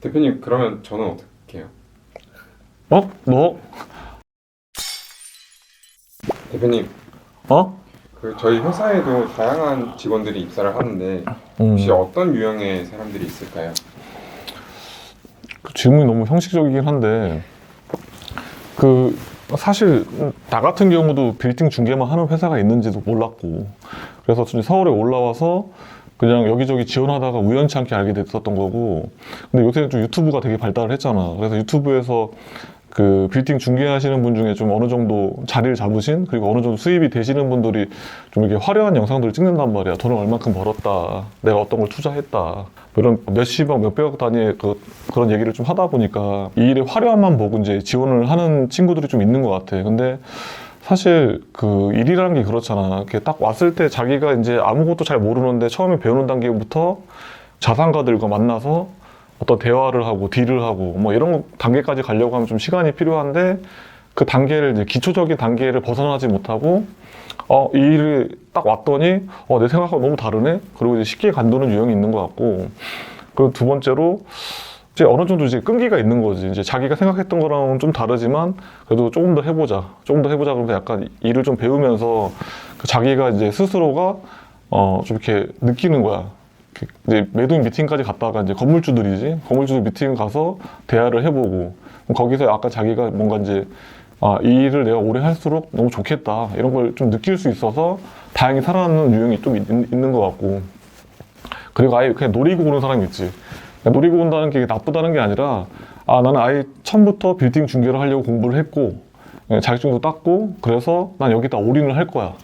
대표님 그러면 저는 어떻게 해요? 어? 너? 대표님 어? 그 저희 회사에도 다양한 직원들이 입사를 하는데 음, 혹시 어떤 유형의 사람들이 있을까요? 그 질문이 너무 형식적이긴 한데 그 사실 나 같은 경우도 빌딩 중개만 하는 회사가 있는지도 몰랐고 그래서 서울에 올라와서 그냥 여기저기 지원하다가 우연치 않게 알게 됐었던 거고. 근데 요새는 좀 유튜브가 되게 발달을 했잖아. 그래서 유튜브에서 그 빌딩 중개하시는 분 중에 좀 어느 정도 자리를 잡으신 그리고 어느 정도 수입이 되시는 분들이 좀 이렇게 화려한 영상들을 찍는단 말이야. 돈을 얼마큼 벌었다. 내가 어떤 걸 투자했다. 뭐 이런 몇십억 몇백억 단위의 그, 그런 얘기를 좀 하다 보니까 이 일의 화려함만 보고 이제 지원을 하는 친구들이 좀 있는 것 같아. 근데 사실 그 일이라는 게 그렇잖아. 딱 왔을 때 자기가 이제 아무것도 잘 모르는데 처음에 배우는 단계부터 자산가들과 만나서 어떤 대화를 하고 딜을 하고 뭐 이런 단계까지 가려고 하면 좀 시간이 필요한데 그 단계를 이제 기초적인 단계를 벗어나지 못하고 어, 이 일을 딱 왔더니 어, 내 생각하고 너무 다르네? 그리고 이제 쉽게 간도는 유형이 있는 것 같고 그리고 두 번째로 이제 어느 정도 이제 끈기가 있는 거지. 이제 자기가 생각했던 거랑은 좀 다르지만 그래도 조금 더 해보자. 조금 더 해보자. 그러면서 약간 일을 좀 배우면서 그 자기가 이제 스스로가 어 좀 이렇게 느끼는 거야. 그 이제 매도인 미팅까지 갔다가 이제 건물주들이지. 건물주들 미팅 가서 대화를 해보고 거기서 아까 자기가 뭔가 이제 아, 이 일을 내가 오래 할수록 너무 좋겠다. 이런 걸 좀 느낄 수 있어서 다행히 살아남는 유형이 좀 있, 있는 것 같고. 그리고 아예 그냥 노리고 오는 사람이 있지. 그러니까 노리고 온다는 게 나쁘다는 게 아니라 아 나는 아예 처음부터 빌딩 중개를 하려고 공부를 했고 예, 자격증도 땄고 그래서 난 여기다 올인을 할 거야.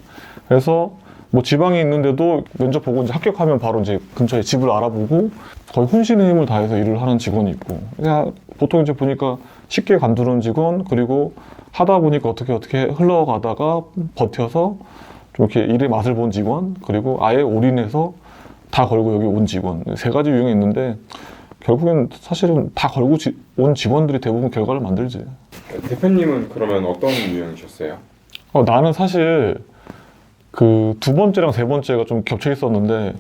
그래서 뭐 지방에 있는데도 면접 보고 이제 합격하면 바로 이제 근처에 집을 알아보고 거의 혼신의 힘을 다해서 일을 하는 직원이 있고 그냥 보통 이제 보니까 쉽게 관두는 직원 그리고 하다 보니까 어떻게 어떻게 흘러가다가 버텨서 좀 이렇게 일의 맛을 본 직원 그리고 아예 올인해서 다 걸고 여기 온 직원 세 가지 유형이 있는데 결국엔 사실은 다 걸고 지- 온 직원들이 대부분 결과를 만들지. 대표님은 그러면 어떤 유형이셨어요? 어, 나는 사실 그 두 번째랑 세 번째가 좀 겹쳐 있었는데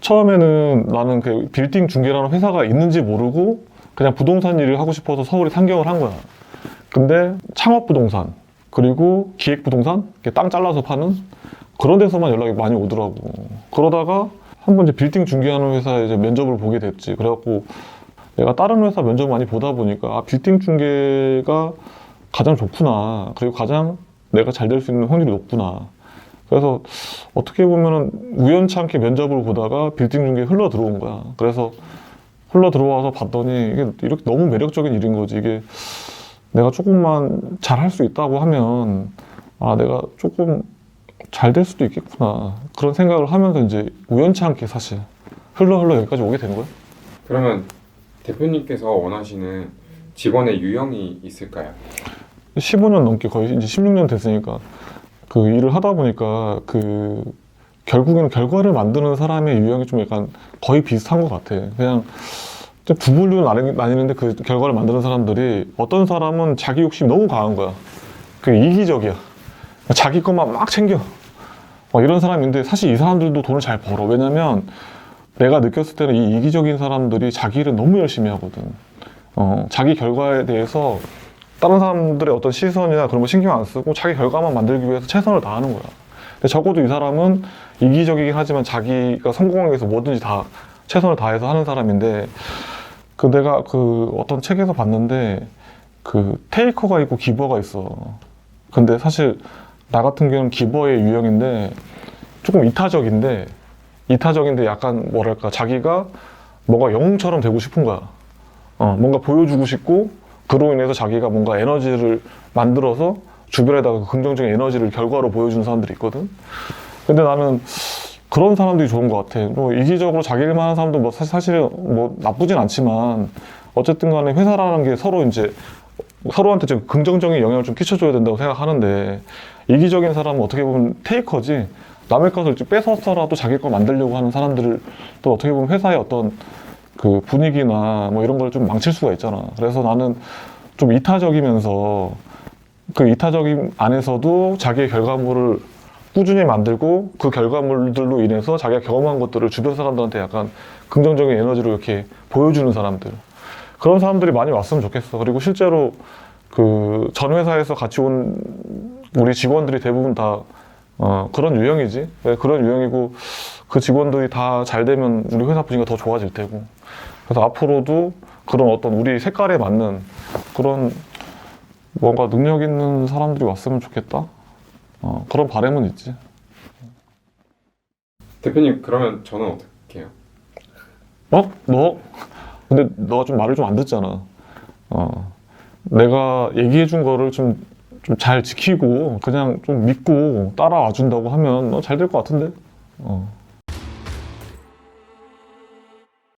처음에는 나는 그 빌딩 중개라는 회사가 있는지 모르고 그냥 부동산 일을 하고 싶어서 서울에 상경을 한 거야. 근데 창업 부동산 그리고 기획 부동산 땅 잘라서 파는 그런 데서만 연락이 많이 오더라고. 그러다가 한 번 이제 빌딩 중개하는 회사에 이제 면접을 보게 됐지. 그래갖고 내가 다른 회사 면접 많이 보다 보니까 아, 빌딩 중개가 가장 좋구나. 그리고 가장 내가 잘 될 수 있는 확률이 높구나. 그래서 어떻게 보면은 우연치 않게 면접을 보다가 빌딩 중개에 흘러 들어온 거야. 그래서 흘러 들어와서 봤더니 이게 이렇게 너무 매력적인 일인 거지. 이게 내가 조금만 잘 할 수 있다고 하면 아, 내가 조금 잘 될 수도 있겠구나. 그런 생각을 하면서 이제 우연치 않게 사실 흘러 흘러 여기까지 오게 된 거야. 그러면 대표님께서 원하시는 직원의 유형이 있을까요? 15년 넘게 거의 이제 16년 됐으니까 그 일을 하다 보니까 그 결국에는 결과를 만드는 사람의 유형이 좀 약간 거의 비슷한 것 같아. 그냥 좀두 나뉘- 나뉘는데 그 결과를 만드는 사람들이 어떤 사람은 자기 욕심이 너무 강한 거야. 그 이기적이야. 자기 것만 막 챙겨. 막 이런 사람인데 사실 이 사람들도 돈을 잘 벌어. 왜냐면 내가 느꼈을 때는 이 이기적인 사람들이 자기 일을 너무 열심히 하거든. 어, 자기 결과에 대해서 다른 사람들의 어떤 시선이나 그런 거 신경 안 쓰고 자기 결과만 만들기 위해서 최선을 다하는 거야. 근데 적어도 이 사람은 이기적이긴 하지만 자기가 성공하기 위해서 뭐든지 다 최선을 다해서 하는 사람인데 그 내가 그 어떤 책에서 봤는데 그 테이커가 있고 기버가 있어. 근데 사실 나 같은 경우는 기버의 유형인데 조금 이타적인데 이타적인데 약간 뭐랄까 자기가 뭔가 영웅처럼 되고 싶은 거야. 어, 뭔가 보여주고 싶고 그로 인해서 자기가 뭔가 에너지를 만들어서 주변에다가 그 긍정적인 에너지를 결과로 보여주는 사람들이 있거든. 근데 나는 그런 사람들이 좋은 것 같아. 뭐 이기적으로 자기 일만 하는 사람도 뭐 사- 사실은 뭐 나쁘진 않지만 어쨌든 간에 회사라는 게 서로 이제 서로한테 좀 긍정적인 영향을 좀 끼쳐줘야 된다고 생각하는데 이기적인 사람은 어떻게 보면 테이커지 남의 것을 좀 뺏어서라도 자기 거 만들려고 하는 사람들을 또 어떻게 보면 회사의 어떤 그 분위기나 뭐 이런 걸 좀 망칠 수가 있잖아. 그래서 나는 좀 이타적이면서 그 이타적인 안에서도 자기의 결과물을 꾸준히 만들고 그 결과물들로 인해서 자기가 경험한 것들을 주변 사람들한테 약간 긍정적인 에너지로 이렇게 보여주는 사람들. 그런 사람들이 많이 왔으면 좋겠어. 그리고 실제로 그 전 회사에서 같이 온 우리 직원들이 대부분 다 어, 그런 유형이지. 네, 그런 유형이고 그 직원들이 다 잘 되면 우리 회사 분위기가 더 좋아질 테고. 그래서 앞으로도 그런 어떤 우리 색깔에 맞는 그런 뭔가 능력 있는 사람들이 왔으면 좋겠다. 어, 그런 바람은 있지. 대표님 그러면 저는 어떻게 해요? 어? 너? 근데 너가 좀 말을 좀 안 듣잖아. 어. 내가 얘기해 준 거를 좀, 좀 잘 지키고, 그냥 좀 믿고 따라와 준다고 하면 너 잘 될 것 같은데? 어.